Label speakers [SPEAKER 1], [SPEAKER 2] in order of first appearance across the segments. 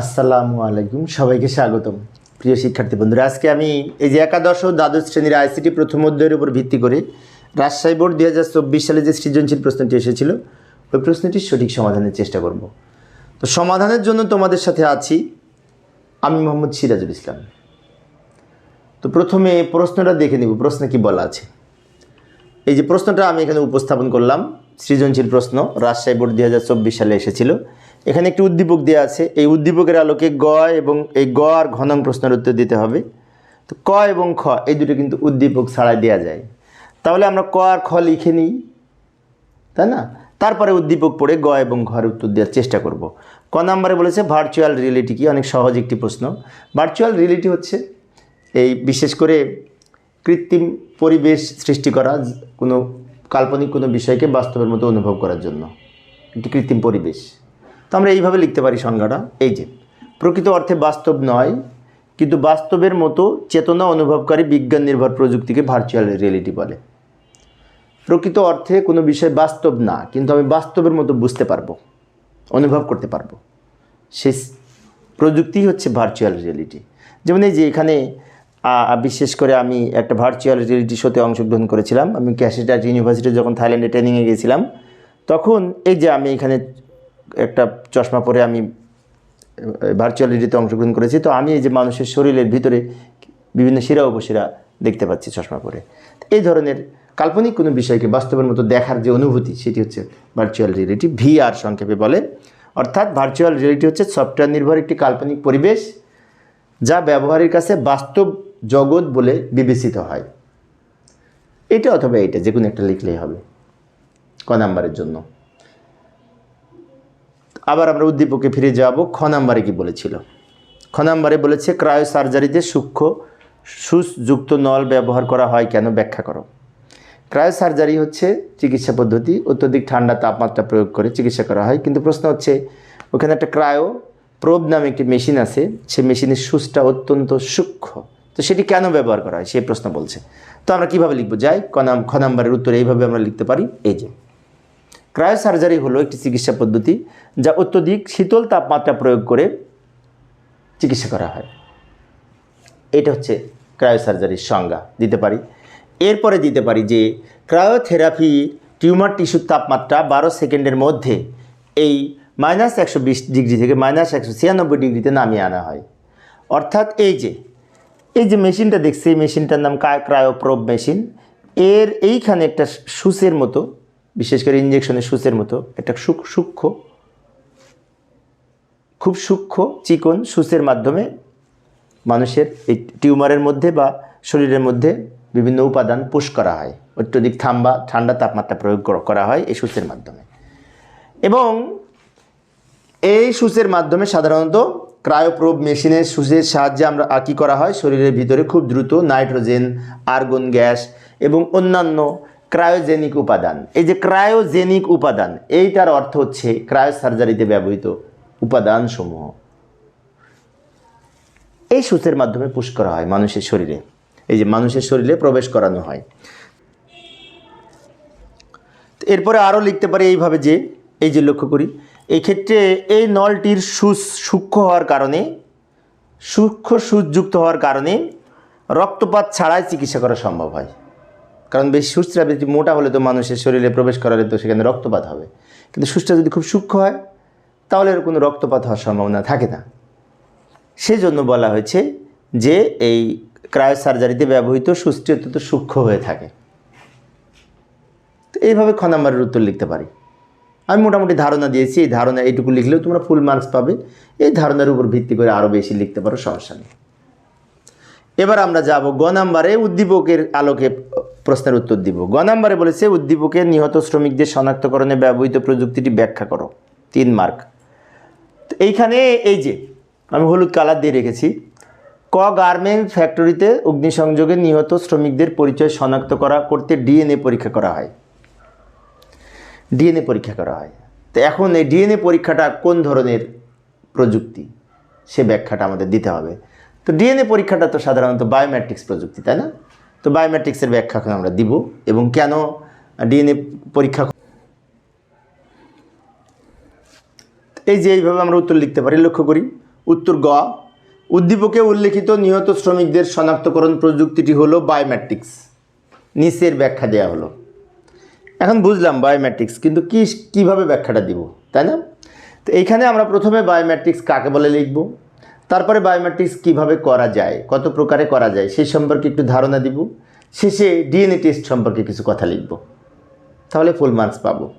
[SPEAKER 1] আসসালামু আলাইকুম, সবাইকে স্বাগতম। প্রিয় শিক্ষার্থী বন্ধুরা, আজকে আমি এই যে একাদশ দ্বাদশ শ্রেণির আইসিটি প্রথম অধ্যায়ের উপর ভিত্তি করে রাজশাহী বোর্ড দু হাজার চব্বিশ সালে যে সৃজনশীল প্রশ্নটি এসেছিল, ওই প্রশ্নটির সঠিক সমাধানের চেষ্টা করব। তো সমাধানের জন্য তোমাদের সাথে আছি আমি মোহাম্মদ সিরাজুল ইসলাম। তো প্রথমে প্রশ্নটা দেখে নিব, প্রশ্নে কি বলা আছে। এই যে প্রশ্নটা আমি এখানে উপস্থাপন করলাম, সৃজনশীল প্রশ্ন রাজশাহী বোর্ড দু হাজার চব্বিশ সালে এসেছিল। এখানে একটি উদ্দীপক দেওয়া আছে। এই উদ্দীপকের আলোকে গ এবং এই গ আর ঘনং প্রশ্নের উত্তর দিতে হবে। তো ক এবং খ, এই দুটো কিন্তু উদ্দীপক ছাড়াই দেওয়া যায়। তাহলে আমরা ক আর খ লিখে নিই, তাই না? তারপরে উদ্দীপক পড়ে গ এবং ঘর উত্তর দেওয়ার চেষ্টা করব। ক নাম্বারে বলেছে ভার্চুয়াল রিয়েলিটি কি? অনেক সহজ একটি প্রশ্ন। ভার্চুয়াল রিয়েলিটি হচ্ছে এই বিশেষ করে কৃত্রিম পরিবেশ সৃষ্টি করা কোনো কাল্পনিক কোনো বিষয়কে বাস্তবের মতো অনুভব করার জন্য। একটি কৃত্রিম পরিবেশ। তো আমরা এইভাবে লিখতে পারি সংজ্ঞাটা। এই যে, প্রকৃত অর্থে বাস্তব নয়, কিন্তু বাস্তবের মতো চেতনা অনুভবকারী বিজ্ঞান নির্ভর প্রযুক্তিকে ভার্চুয়াল রিয়েলিটি বলে। প্রকৃত অর্থে কোনো বিষয় বাস্তব না, কিন্তু আমি বাস্তবের মতো বুঝতে পারব, অনুভব করতে পারব। সেই প্রযুক্তি হচ্ছে ভার্চুয়াল রিয়েলিটি যেমন এই যে এখানে বিশেষ করে আমি একটা ভার্চুয়াল রিয়েলিটি শোতে অংশগ্রহণ করেছিলাম। আমি ক্যাসেটার ইউনিভার্সিটি যখন থাইল্যান্ডে ট্রেনিংয়ে গিয়েছিলাম, তখন এই যে আমি এখানে একটা চশমা পরে আমি ভার্চুয়াল রিয়েলিটিতে অংশগ্রহণ করেছি। তো আমি এই যে মানুষের শরীরের ভিতরে বিভিন্ন শিরা উপশিরা দেখতে পাচ্ছি চশমা পরে। এই ধরনের কাল্পনিক কোনো বিষয়কে বাস্তবের মতো দেখার যে অনুভূতি, সেটি হচ্ছে ভার্চুয়াল রিয়েলিটি ভিআর সংক্ষেপে বলে। অর্থাৎ ভার্চুয়াল রিয়েলিটি হচ্ছে সফটওয়্যার নির্ভর একটি কাল্পনিক পরিবেশ যা ব্যবহারের কাছে বাস্তব জগৎ বলে বিবেচিত হয়। এটা অথবা এটা যে কোনো একটা লিখলেই হবে। ক নাম্বারের জন্য। আবার আমরা উদ্দীপকে ফিরে যাব, খ নাম্বারে কি বলেছিল? খ নাম্বারে বলেছে, ক্রায়ো সার্জারিতে সূক্ষ্ম সুসযুক্ত নল ব্যবহার করা হয় কেন? ব্যাখ্যা করো। ক্রায়ো সার্জারি হচ্ছে চিকিৎসা পদ্ধতি, অত্যধিক ঠান্ডা তাপমাত্রা প্রয়োগ করে চিকিৎসা করা হয়। কিন্তু প্রশ্ন হচ্ছে, ওখানে একটা ক্রায়ো প্রোব নামে একটি মেশিন আছে সেই মেশিনের সুসটা অত্যন্ত সূক্ষ্ম। তো সেটি কেন ব্যবহার করা হয়? সেই প্রশ্ন বলছে। তো আমরা কীভাবে লিখব? যাই, ক নাম, খ নাম্বারের উত্তর এইভাবে আমরা লিখতে পারি। এই যে ক্রায়ো সার্জারি হলো একটি চিকিৎসা পদ্ধতি যা অত্যধিক শীতল তাপমাত্রা প্রয়োগ করে চিকিৎসা করা হয়। এটা হচ্ছে ক্রায়ো সার্জারির সংজ্ঞা। দিতে পারি? এরপরে দিতে পারি যে ক্রায়োথেরাপি টিউমার টিস্যুর তাপমাত্রা বারো সেকেন্ডের মধ্যে এই মাইনাস একশো বিশ ডিগ্রি থেকে মাইনাস একশো ছিয়ানব্বই ডিগ্রিতে নামিয়ে আনা হয়। অর্থাৎ এই যে এই যে মেশিনটা দেখছি, এই মেশিনটার নাম ক্রায়োপ্রোব মেশিন। এর এইখানে একটা সুসের মতো বিশেষ করে ইঞ্জেকশনের সুসের মতো একটা সূক- সূক্ষ্ম খুব সূক্ষ্ম চিকন সুসের মাধ্যমে মানুষের এই টিউমারের মধ্যে বা শরীরের মধ্যে বিভিন্ন উপাদান পুশ করা হয়। অত্যধিক থাম্বা ঠান্ডা তাপমাত্রা প্রয়োগ করা হয় এই সুসের মাধ্যমে। এবং এই সুসের মাধ্যমে সাধারণত ক্রায়োপ্রোব মেশিনের সুসের সাহায্যে আমরা আ, কি করা হয়? শরীরের ভিতরে খুব দ্রুত নাইট্রোজেন আর্গন গ্যাস এবং অন্যান্য ক্রায়োজেনিক উপাদান। এই যে ক্রায়োজেনিক উপাদান, এইটার অর্থ হচ্ছে ক্রায়ো সার্জারিতে ব্যবহৃত উপাদানসমূহ। এই সুসের মাধ্যমে পুশ করা হয় মানুষের শরীরে। এই যে মানুষের শরীরে প্রবেশ করানো হয়। এরপরে আরও লিখতে পারি এইভাবে যে, এই যে লক্ষ্য করি এই ক্ষেত্রে এই নলটির সুস সূক্ষ্ম হওয়ার কারণে, সূক্ষ্ম সুযুক্ত হওয়ার কারণে রক্তপাত ছাড়াই চিকিৎসা করা সম্ভব হয়। কারণ বেশি সুচরা বেশি মোটা হলে তো মানুষের শরীরে প্রবেশ করালে তো সেখানে রক্তপাত হবে। কিন্তু সুচটা যদি খুব সূক্ষ্ম হয়, তাহলে এর কোনো রক্তপাত হওয়ার সম্ভাবনা থাকে না। সেজন্য বলা হয়েছে যে এই ক্রায়ো সার্জারিতে ব্যবহৃত সুস্থি অত্যন্ত সূক্ষ্ম হয়ে থাকে। তো এইভাবে খ নাম্বারের উত্তর লিখতে পারি। আমি মোটামুটি ধারণা দিয়েছি, এই ধারণা এইটুকু লিখলেও তোমরা ফুল মার্কস পাবে। এই ধারণার উপর ভিত্তি করে আরও বেশি লিখতে পারো, সমস্যা নেই। এবার আমরা যাব গ নাম্বারে উদ্দীপকের আলোকে প্রশ্নের উত্তর দিব। গ নাম্বারে বলেছে, উদ্দীপকে নিহত শ্রমিকদের শনাক্তকরণে ব্যবহৃত প্রযুক্তিটি ব্যাখ্যা করো। তিন মার্ক। এইখানে এই যে, আমি হলুদ কালার দিয়ে রেখেছি। ক, গার্মেন্ট ফ্যাক্টরিতে অগ্নিসংযোগে নিহত শ্রমিকদের পরিচয় শনাক্ত করা করতে ডিএনএ পরীক্ষা করা হয়। ডিএনএ পরীক্ষা করা হয়। তো এখন এই ডিএনএ পরীক্ষাটা কোন ধরনের প্রযুক্তি? সে ব্যাখ্যাটা আমাদের দিতে হবে। তো ডিএনএ পরীক্ষাটা তো সাধারণত বায়োমেট্রিক্স প্রযুক্তি, তাই না? তো বায়োমেট্রিক্সের ব্যাখ্যা আমরা দিব এবং কেন ডিএনএ পরীক্ষা এই যে এইভাবে আমরা উত্তর লিখতে পারি, লক্ষ্য করি। উত্তর গ, উদ্দীপকে উল্লেখিত নিহত শ্রমিকদের শনাক্তকরণ প্রযুক্তিটি হলো বায়োমেট্রিক্স নিচের ব্যাখ্যা দেওয়া হলো। এখন বুঝলাম বায়োমেট্রিক্স কিন্তু কি, কীভাবে ব্যাখ্যাটা দিব, তাই না? তো এইখানে আমরা প্রথমে বায়োমেট্রিক্স কাকে বলে লিখব? তারপরে বায়োমেট্রিক্স কীভাবে করা যায়, কত প্রকারে করা যায়, সেই সম্পর্কে একটু ধারণা দিব। শেষে ডিএনএ টেস্ট সম্পর্কে কিছু কথা লিখব। তাহলে ফুল মার্কস পাবো।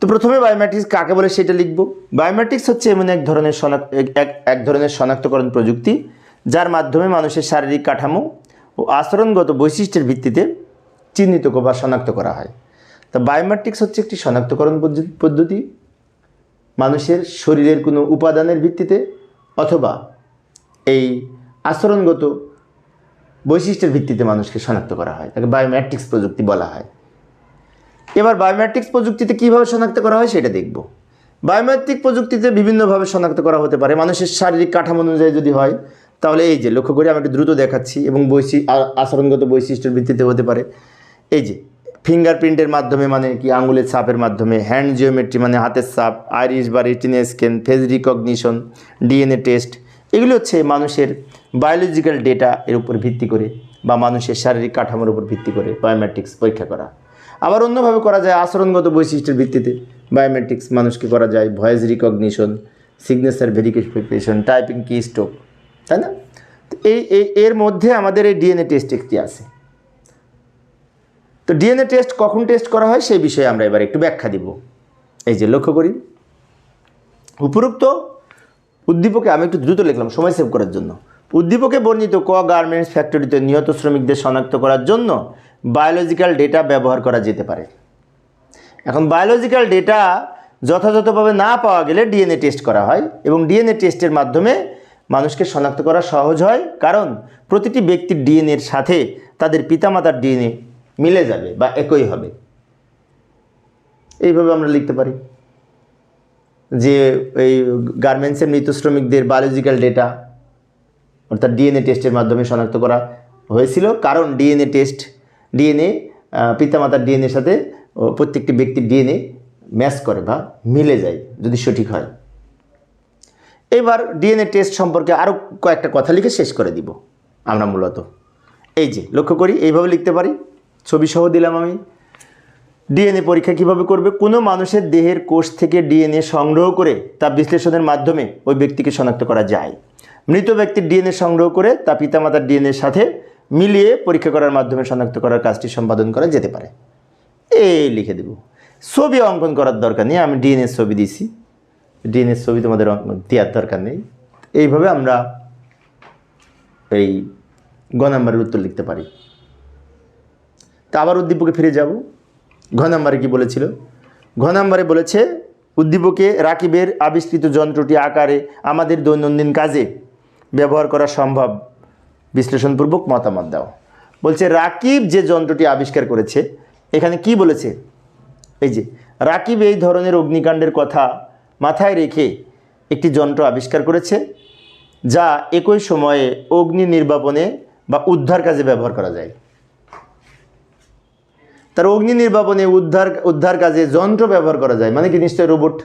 [SPEAKER 1] তো প্রথমে বায়োমেট্রিক্স কাকে বলে সেটা লিখব। বায়োমেট্রিক্স হচ্ছে এমন এক ধরনের শনাক্ত, এক এক ধরনের শনাক্তকরণ প্রযুক্তি, যার মাধ্যমে মানুষের শারীরিক কাঠামো ও আচরণগত বৈশিষ্ট্যের ভিত্তিতে চিহ্নিত বা শনাক্ত করা হয়। তা বায়োমেট্রিক্স হচ্ছে একটি শনাক্তকরণ পদ্ধতি- পদ্ধতি। মানুষের শরীরের কোনো উপাদানের ভিত্তিতে অথবা এই আচরণগত বৈশিষ্ট্যের ভিত্তিতে মানুষকে শনাক্ত করা হয়, তাকে বায়োমেট্রিক্স প্রযুক্তি বলা হয়। এবার বায়োমেট্রিক্স প্রযুক্তিতে কীভাবে শনাক্ত করা হয় সেটা দেখব। বায়োমেট্রিক প্রযুক্তিতে বিভিন্নভাবে শনাক্ত করা হতে পারে। মানুষের শারীরিক কাঠামো অনুযায়ী যদি হয়, তাহলে এই যে, লক্ষ্য করে আমি একটু দ্রুত দেখাচ্ছি এবং বৈশি আচরণগত বৈশিষ্ট্যের ভিত্তিতে হতে পারে। এই যে ফিঙ্গারপ্রিন্টের মাধ্যমে মানে কি আঙুলের ছাপের মাধ্যমে হ্যান্ড জিওমেট্রি মানে হাতের ছাপ আইরিশ বা retina scan face recognition DNA test এগুলো হচ্ছে মানুষের বায়োলজিক্যাল ডেটা এর উপর ভিত্তি করে বা মানুষের শারীরিক কাঠামোর উপর ভিত্তি করে বায়োমেট্রিক্স পরীক্ষা করা। আবার অন্যভাবে করা যায় আচরণগত বৈশিষ্ট্যের ভিত্তিতে বায়োমেট্রিক্স মানুষকে করা যায় voice recognition signature verification typing keystroke তাই না? এই- এর মধ্যে আমাদের এই ডিএনএ টেস্ট একটি আছে। তো ডিএনএ টেস্ট কখন টেস্ট করা হয় সেই বিষয়ে আমরা এবার একটু ব্যাখ্যা দিব। এই যে লক্ষ্য করি। উপরোক্ত উদ্দীপকে আমি একটু দ্রুত লিখলাম, সময় সেভ করার জন্য। উদ্দীপকে বর্ণিত ক গার্মেন্টস ফ্যাক্টরিতে নিহত শ্রমিকদের শনাক্ত করার জন্য বায়োলজিক্যাল ডেটা ব্যবহার করা যেতে পারে। এখন বায়োলজিক্যাল ডেটা যথাযথভাবে না পাওয়া গেলে ডিএনএ টেস্ট করা হয় এবং ডিএনএ টেস্টের মাধ্যমে মানুষকে শনাক্ত করা সহজ হয়। কারণ প্রতিটি ব্যক্তির ডিএনএর সাথে তাদের পিতামাতার ডিএনএ মিলে যাবে বা একই হবে। এইভাবে আমরা লিখতে পারি যে এই গার্মেন্টসের মৃত শ্রমিকদের বায়োলজিক্যাল ডেটা অর্থাৎ ডিএনএ টেস্টের মাধ্যমে শনাক্ত করা হয়েছিল। কারণ ডিএনএ টেস্ট ডিএনএ পিতামাতার ডিএনএর সাথে প্রত্যেকটি ব্যক্তির ডিএনএ ম্যাচ করে বা মিলে যায়, যদি সঠিক হয়। এবার ডিএনএ টেস্ট সম্পর্কে আরও কয়েকটা কথা লিখে শেষ করে দিব আমরা মূলত। এই যে, লক্ষ্য করি, এইভাবে লিখতে পারি। ছবি সহ দিলাম আমি। ডিএনএ পরীক্ষা কীভাবে করবে? কোনো মানুষের দেহের কোষ থেকে ডিএনএ সংগ্রহ করে তা বিশ্লেষণের মাধ্যমে ওই ব্যক্তিকে শনাক্ত করা যায়। মৃত ব্যক্তির ডিএনএ সংগ্রহ করে তা পিতামাতার ডিএনএর সাথে মিলিয়ে পরীক্ষা করার মাধ্যমে শনাক্ত করার কাজটি সম্পাদন করা যেতে পারে। এই লিখে দেব। ছবি অঙ্কন করার দরকার নেই, আমি ডিএনএর ছবি দিছি ডিএনএর ছবি তোমাদের অঙ্কন দেওয়ার দরকার নেই। এইভাবে আমরা এই গ নাম্বারের উত্তর লিখতে পারি। তা আবার উদ্দীপকে ফিরে যাব। ঘ নাম্বারে কি বলেছিল? ঘ নাম্বারে বলেছে, উদ্দীপকে রাকিবের আবিষ্কৃত যন্ত্রটি আকারে আমাদের দৈনন্দিন কাজে ব্যবহার করা সম্ভব। বিশ্লেষণপূর্বক মতামত দাও। বলছে, রাকিব যে যন্ত্রটি আবিষ্কার করেছে, এখানে কি বলেছে? এই যে, রাকিব এই ধরনের অগ্নিকাণ্ডের কথা মাথায় রেখে একটি যন্ত্র আবিষ্কার করেছে, যা একই সময়ে অগ্নি নির্বাপনে বা উদ্ধার কাজে ব্যবহার করা যায়। তার অগ্নি নির্বাপনে উদ্ধার উদ্ধার কাজে যন্ত্র ব্যবহার করা যায়। মানে কি নিশ্চয় রোবট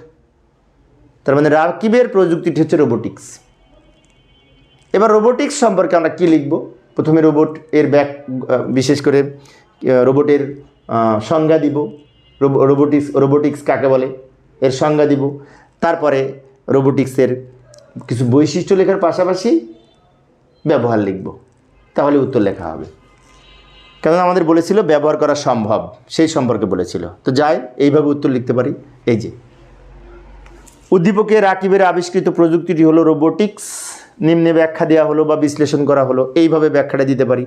[SPEAKER 1] তার মানে রাকিবের প্রযুক্তিটি হচ্ছে রোবোটিক্স এবার রোবোটিক্স সম্পর্কে আমরা কী লিখব? প্রথমে রোবট এর ব্যাক বিশেষ করে রোবটের সংজ্ঞা দিব। রোব- রোবোটিক্স রোবোটিক্স কাকে বলে? এর সংজ্ঞা দিব। তারপরে রোবোটিক্সের কিছু বৈশিষ্ট্য লেখার পাশাপাশি ব্যবহার লিখব। তাহলে উত্তর লেখা হবে। কারণ আমাদের বলেছিল ব্যবহার করা সম্ভব, সেই সম্পর্কে বলেছিল। তো যাই, এইভাবে উত্তর লিখতে পারি। এই যে, উদ্দীপকে রাকিবের আবিষ্কৃত প্রযুক্তিটি হলো রোবোটিক্স নিম্নে ব্যাখ্যা দেওয়া হলো বা বিশ্লেষণ করা হলো, এইভাবে ব্যাখ্যাটা দিতে পারি।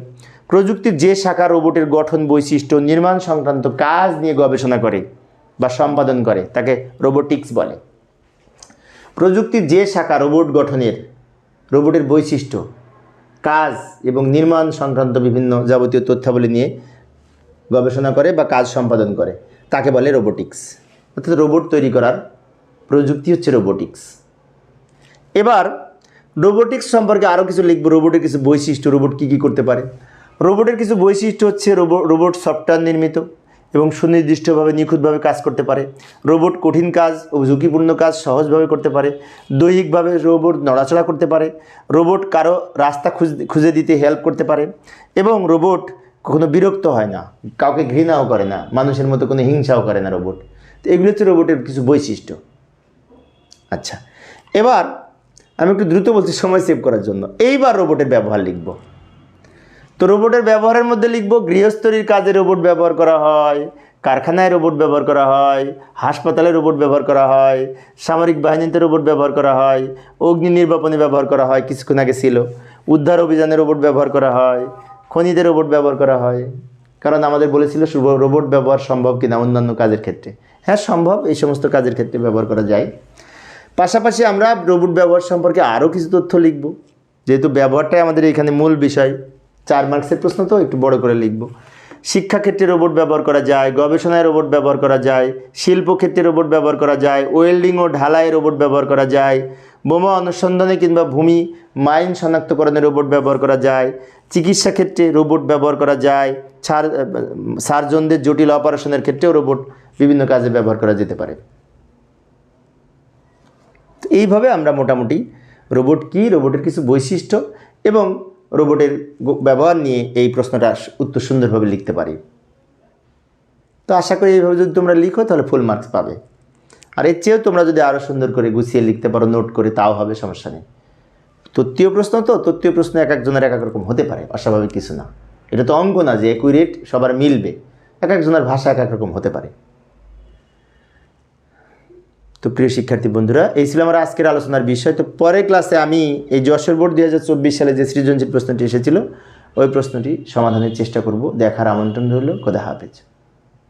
[SPEAKER 1] প্রযুক্তির যে শাখা রোবটের গঠন বৈশিষ্ট্য, নির্মাণ সংক্রান্ত কাজ নিয়ে গবেষণা করে বা সম্পাদন করে, তাকে রোবোটিক্স বলে। প্রযুক্তির যে শাখা রোবট গঠনের, রোবটের বৈশিষ্ট্য কাজ এবং নির্মাণ সংক্রান্ত বিভিন্ন যাবতীয় তথ্যাবলী নিয়ে গবেষণা করে বা কাজ সম্পাদন করে। তাকে বলে রোবোটিক্স অর্থাৎ রোবট তৈরি করার প্রযুক্তি হচ্ছে রোবোটিক্স এবার রোবোটিক্স সম্পর্কে আরও কিছু লিখব। রোবটের কিছু বৈশিষ্ট্য রোবট কী কী করতে পারে? রোবটের কিছু বৈশিষ্ট্য হচ্ছে রোবট রোবট সফটওয়্যার নির্মিত। এবং সুনির্দিষ্টভাবে নিখুঁতভাবে কাজ করতে পারে। রোবট কঠিন কাজ ও ঝুঁকিপূর্ণ কাজ সহজভাবে করতে পারে। দৈহিকভাবে রোবট নড়াচড়া করতে পারে। রোবট কারও রাস্তা খুঁজে দিতে হেল্প করতে পারে। এবং রোবট কখনো বিরক্ত হয় না, কাউকে ঘৃণাও করে না, মানুষের মতো কোনো হিংসাও করে না রোবট। তো এগুলো হচ্ছে রোবটের কিছু বৈশিষ্ট্য। আচ্ছা এবার আমি একটু দ্রুত বলছি সময় সেভ করার জন্য। এইবার রোবটের ব্যবহার লিখব। তো রোবটের ব্যবহারের মধ্যে লিখব গৃহস্থলীর কাজে রোবট ব্যবহার করা হয়, কারখানায় রোবট ব্যবহার করা হয়, হাসপাতালে রোবট ব্যবহার করা হয়, সামরিক বাহিনীতে রোবট ব্যবহার করা হয়, অগ্নি নির্বাপনে ব্যবহার করা হয়, কিছুক্ষণ আগে ছিল। উদ্ধার অভিযানে রোবট ব্যবহার করা হয়, খনিতে রোবট ব্যবহার করা হয়। কারণ আমাদের বলেছিল রোবট ব্যবহার সম্ভব কিনা অন্যান্য কাজের ক্ষেত্রে। হ্যাঁ সম্ভব, এই সমস্ত কাজের ক্ষেত্রে ব্যবহার করা যায়। পাশাপাশি আমরা রোবট ব্যবহার সম্পর্কে আরও কিছু তথ্য লিখব। যেহেতু ব্যবহারটাই আমাদের এখানে মূল বিষয় চার মার্কসের প্রশ্ন তো, একটু বড় করে লিখব। শিক্ষাক্ষেত্রে রোবট ব্যবহার করা যায়, গবেষণায় রোবট ব্যবহার করা যায়, শিল্পক্ষেত্রে রোবট ব্যবহার করা যায় ওয়েল্ডিং ও ঢালাই রোবট ব্যবহার করা যায়, বোমা অনুসন্ধানে কিংবা ভূমি মাইন শনাক্তকরণে রোবট ব্যবহার করা যায় চিকিৎসা ক্ষেত্রে রোবট ব্যবহার করা যায় সার সার্জনদের জটিল অপারেশনের ক্ষেত্রেও রোবট বিভিন্ন কাজে ব্যবহার করা যেতে পারে। এইভাবে আমরা মোটামুটি রোবট কি রোবটের কিছু বৈশিষ্ট্য এবং রোবটের ব্যবহার নিয়ে এই প্রশ্নটা উত্তর সুন্দরভাবে লিখতে পারি। তো আশা করি এইভাবে যদি তোমরা লিখো, তাহলে ফুল মার্কস পাবে। আর এর চেয়েও তোমরা যদি আরও সুন্দর করে গুছিয়ে লিখতে পারো নোট করে, তাও হবে, সমস্যা নেই। তত্ত্বীয় প্রশ্ন তো, তত্ত্বীয় প্রশ্ন এক একজনের এক এক রকম হতে পারে, অস্বাভাবিক কিছু না। এটা তো অঙ্ক না যে একুরেট সবার মিলবে, এক একজনের ভাষা এক এক রকম হতে পারে। তো প্রিয় শিক্ষার্থী বন্ধুরা, এই ছিল আমার আজকের আলোচনার বিষয়। তো পরের ক্লাসে আমি এই যশোর বোর্ড দু হাজার চব্বিশ সালে যে সৃজনশীল প্রশ্নটি এসেছিল, ওই প্রশ্নটি সমাধানের চেষ্টা করব। দেখার আমন্ত্রণ রইল। খোদা হাফেজ।